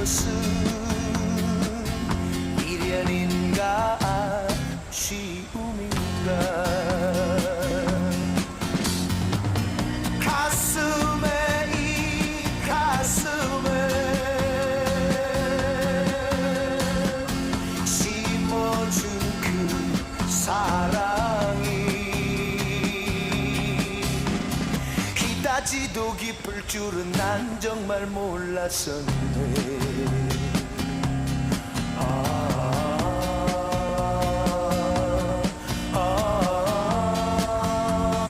무슨 미련인가 아쉬움인가. 가슴에 이 가슴에 심어준 그 사랑이 이다지도 깊을 줄은 난 정말 몰랐었네.